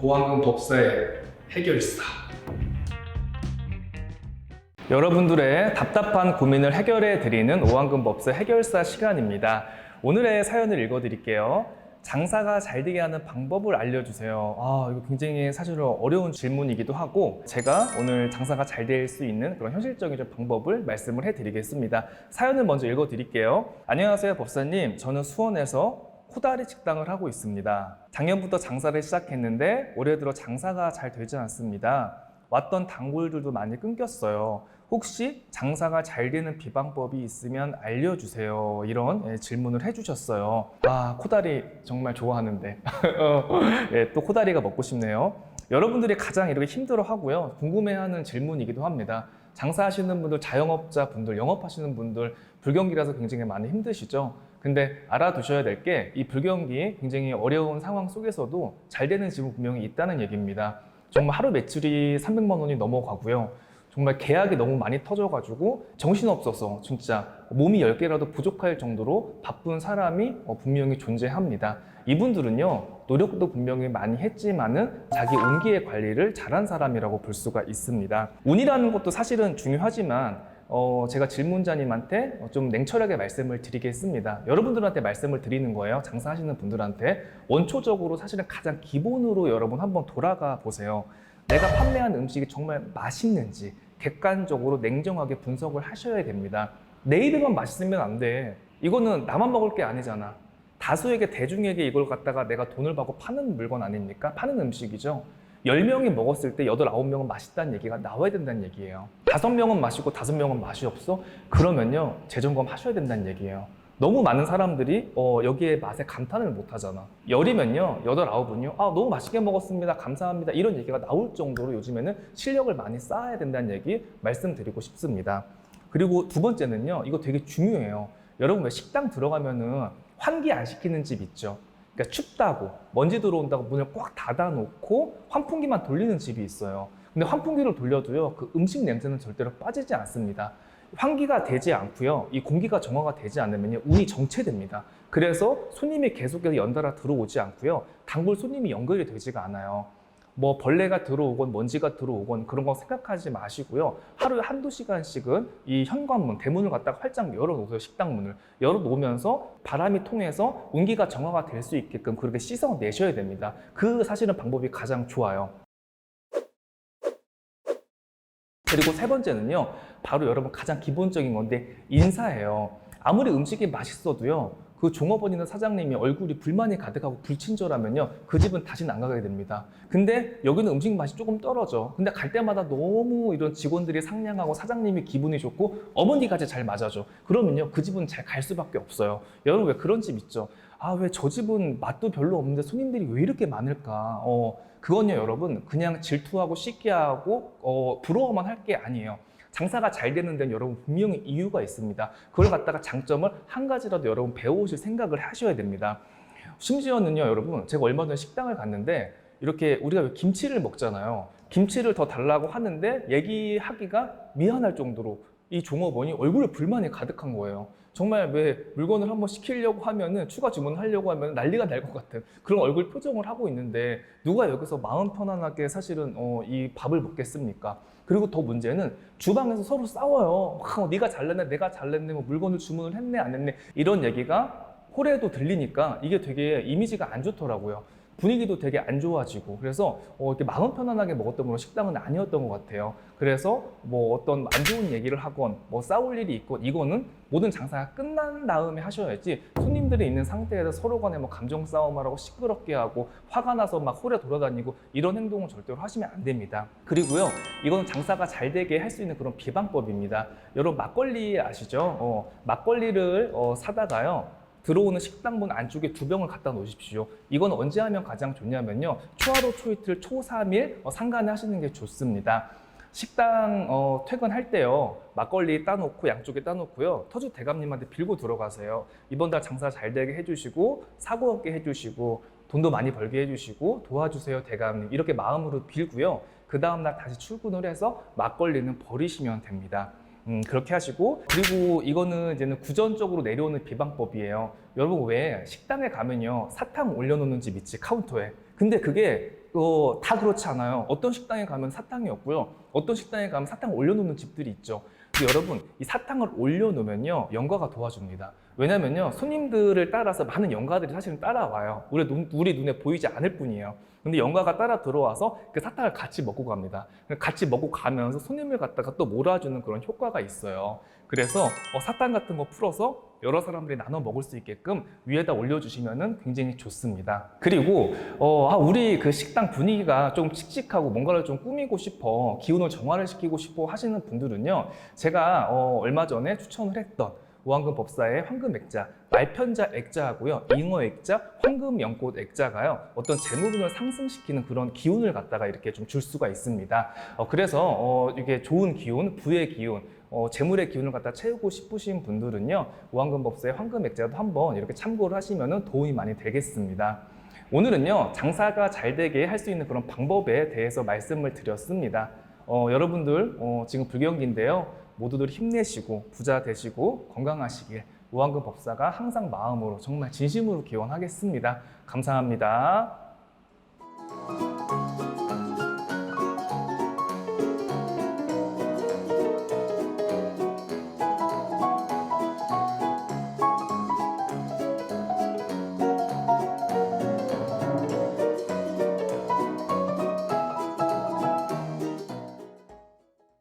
보안금 법사의 해결사. 여러분들의 답답한 고민을 해결해 드리는 오한금 법사 해결사 시간입니다. 오늘의 사연을 읽어 드릴게요. 장사가 잘 되게 하는 방법을 알려주세요. 아, 이거 굉장히 사실 어려운 질문이기도 하고, 제가 오늘 장사가 잘 될 수 있는 그런 현실적인 좀 방법을 말씀을 해 드리겠습니다. 사연을 먼저 읽어 드릴게요. 안녕하세요, 법사님. 저는 수원에서 코다리 식당을 하고 있습니다. 작년부터 장사를 시작했는데 올해 들어 장사가 잘 되지 않습니다. 왔던 단골들도 많이 끊겼어요. 혹시 장사가 잘 되는 비방법이 있으면 알려주세요. 이런 예, 질문을 해주셨어요. 아, 코다리 정말 좋아하는데. 어, 예, 또 코다리가 먹고 싶네요. 여러분들이 가장 이렇게 힘들어 하고요. 궁금해하는 질문이기도 합니다. 장사하시는 분들, 자영업자 분들, 영업하시는 분들, 불경기라서 굉장히 많이 힘드시죠? 근데 알아두셔야 될 게 이 불경기 굉장히 어려운 상황 속에서도 잘 되는 집은 분명히 있다는 얘기입니다. 정말 하루 매출이 300만 원이 넘어가고요. 정말 계약이 너무 많이 터져가지고 정신없어서 진짜 몸이 10개라도 부족할 정도로 바쁜 사람이 어, 분명히 존재합니다. 이분들은요, 노력도 분명히 많이 했지만은 자기 운기의 관리를 잘한 사람이라고 볼 수가 있습니다. 운이라는 것도 사실은 중요하지만 어, 제가 질문자님한테 어, 좀 냉철하게 말씀을 드리겠습니다. 여러분들한테 말씀을 드리는 거예요. 장사하시는 분들한테. 원초적으로 사실은 가장 기본으로 여러분 한번 돌아가 보세요. 내가 판매한 음식이 정말 맛있는지 객관적으로 냉정하게 분석을 하셔야 됩니다. 내 입에만 맛있으면 안 돼. 이거는 나만 먹을 게 아니잖아. 다수에게 대중에게 이걸 갖다가 내가 돈을 받고 파는 물건 아닙니까? 파는 음식이죠. 10명이 먹었을 때 8, 9명은 맛있다는 얘기가 나와야 된다는 얘기예요. 5명은 맛있고 5명은 맛이 없어? 그러면요, 재점검 하셔야 된다는 얘기예요. 너무 많은 사람들이 어, 여기에 맛에 감탄을 못 하잖아. 열이면요, 8, 9은요, 아, 너무 맛있게 먹었습니다. 감사합니다. 이런 얘기가 나올 정도로 요즘에는 실력을 많이 쌓아야 된다는 얘기 말씀드리고 싶습니다. 그리고 두 번째는요, 이거 되게 중요해요. 여러분 왜 식당 들어가면은 환기 안 시키는 집 있죠? 그러니까 춥다고 먼지 들어온다고 문을 꽉 닫아놓고 환풍기만 돌리는 집이 있어요. 근데 환풍기를 돌려도요 그 음식 냄새는 절대로 빠지지 않습니다. 환기가 되지 않고요 이 공기가 정화가 되지 않으면요 운이 정체됩니다. 그래서 손님이 계속해서 연달아 들어오지 않고요 단골 손님이 연결이 되지가 않아요. 뭐 벌레가 들어오건 먼지가 들어오건 그런 거 생각하지 마시고요. 하루에 한두 시간씩은 이 현관문, 대문을 갖다가 활짝 열어놓으세요. 식당 문을. 열어놓으면서 바람이 통해서 온기가 정화가 될 수 있게끔 그렇게 씻어내셔야 됩니다. 그 사실은 방법이 가장 좋아요. 그리고 세 번째는요, 바로 여러분 가장 기본적인 건데 인사예요. 아무리 음식이 맛있어도요, 그 종업원이나 사장님이 얼굴이 불만이 가득하고 불친절하면요, 그 집은 다시는 안 가게 됩니다. 근데 여기는 음식 맛이 조금 떨어져. 근데 갈 때마다 너무 이런 직원들이 상냥하고 사장님이 기분이 좋고 어머니까지 잘 맞아줘. 그러면요, 그 집은 잘 갈 수밖에 없어요. 여러분 왜 그런 집 있죠? 아, 왜 저 집은 맛도 별로 없는데 손님들이 왜 이렇게 많을까? 어, 그건요, 여러분, 그냥 질투하고 시기하고, 어, 부러워만 할 게 아니에요. 장사가 잘 되는 데는 여러분 분명히 이유가 있습니다. 그걸 갖다가 장점을 한 가지라도 여러분 배워오실 생각을 하셔야 됩니다. 심지어는요, 여러분, 제가 얼마 전에 식당을 갔는데, 이렇게 우리가 왜 김치를 먹잖아요. 김치를 더 달라고 하는데, 얘기하기가 미안할 정도로 이 종업원이 얼굴에 불만이 가득한 거예요. 정말 왜 물건을 한번 시키려고 하면은 추가 주문을 하려고 하면 난리가 날 것 같은 그런 얼굴 표정을 하고 있는데 누가 여기서 마음 편안하게 사실은 어, 이 밥을 먹겠습니까? 그리고 더 문제는 주방에서 서로 싸워요. 와, 네가 잘냈네, 내가 잘냈네, 뭐 물건을 주문을 했네, 안 했네 이런 얘기가 홀에도 들리니까 이게 되게 이미지가 안 좋더라고요. 분위기도 되게 안 좋아지고 그래서 어, 이렇게 마음 편안하게 먹었던 그런 식당은 아니었던 것 같아요. 그래서 뭐 어떤 안 좋은 얘기를 하건 뭐 싸울 일이 있건 이거는 모든 장사가 끝난 다음에 하셔야지 손님들이 있는 상태에서 서로 간에 뭐 감정 싸움하라고 시끄럽게 하고 화가 나서 막 홀에 돌아다니고 이런 행동은 절대로 하시면 안 됩니다. 그리고요 이거는 장사가 잘 되게 할 수 있는 그런 비방법입니다. 여러분 막걸리 아시죠? 어, 막걸리를 어, 사다가요 들어오는 식당 문 안쪽에 두 병을 갖다 놓으십시오. 이건 언제 하면 가장 좋냐면요. 초하루, 초이틀, 초3일 어, 상간에 하시는 게 좋습니다. 식당 어, 퇴근할 때요. 막걸리 따놓고 양쪽에 따놓고요. 터주 대감님한테 빌고 들어가세요. 이번 달 장사 잘 되게 해주시고 사고 없게 해주시고 돈도 많이 벌게 해주시고 도와주세요 대감님 이렇게 마음으로 빌고요. 그 다음날 다시 출근을 해서 막걸리는 버리시면 됩니다. 음, 그렇게 하시고 그리고 이거는 이제는 구전적으로 내려오는 비방법이에요. 여러분 왜 식당에 가면요 사탕 올려놓는 집 있지 카운터에. 근데 그게 어, 다 그렇지 않아요. 어떤 식당에 가면 사탕이 없고요. 어떤 식당에 가면 사탕 올려놓는 집들이 있죠. 여러분, 이 사탕을 올려놓으면요, 연가가 도와줍니다. 왜냐면요, 손님들을 따라서 많은 연가들이 사실은 따라와요. 우리, 눈, 우리 눈에 보이지 않을 뿐이에요. 근데 연가가 따라 들어와서 그 사탕을 같이 먹고 갑니다. 같이 먹고 가면서 손님을 갖다가 또 몰아주는 그런 효과가 있어요. 그래서 어, 사탕 같은 거 풀어서 여러 사람들이 나눠 먹을 수 있게끔 위에다 올려주시면 굉장히 좋습니다. 그리고 어, 아, 우리 그 식당 분위기가 좀 칙칙하고 뭔가를 좀 꾸미고 싶어 기운을 정화를 시키고 싶어 하시는 분들은요. 제가 어, 얼마 전에 추천을 했던 오한금 법사의 황금 액자, 말편자 액자하고요, 잉어 액자, 황금 연꽃 액자가요, 어떤 재물운을 상승시키는 그런 기운을 갖다가 이렇게 좀 줄 수가 있습니다. 어, 그래서 어, 이게 좋은 기운, 부의 기운, 어, 재물의 기운을 갖다 채우고 싶으신 분들은요, 오한금 법사의 황금 액자도 한번 이렇게 참고를 하시면 도움이 많이 되겠습니다. 오늘은요, 장사가 잘 되게 할 수 있는 그런 방법에 대해서 말씀을 드렸습니다. 어, 여러분들 어, 지금 불경기인데요. 모두들 힘내시고 부자 되시고 건강하시길 오한금 법사가 항상 마음으로 정말 진심으로 기원하겠습니다. 감사합니다.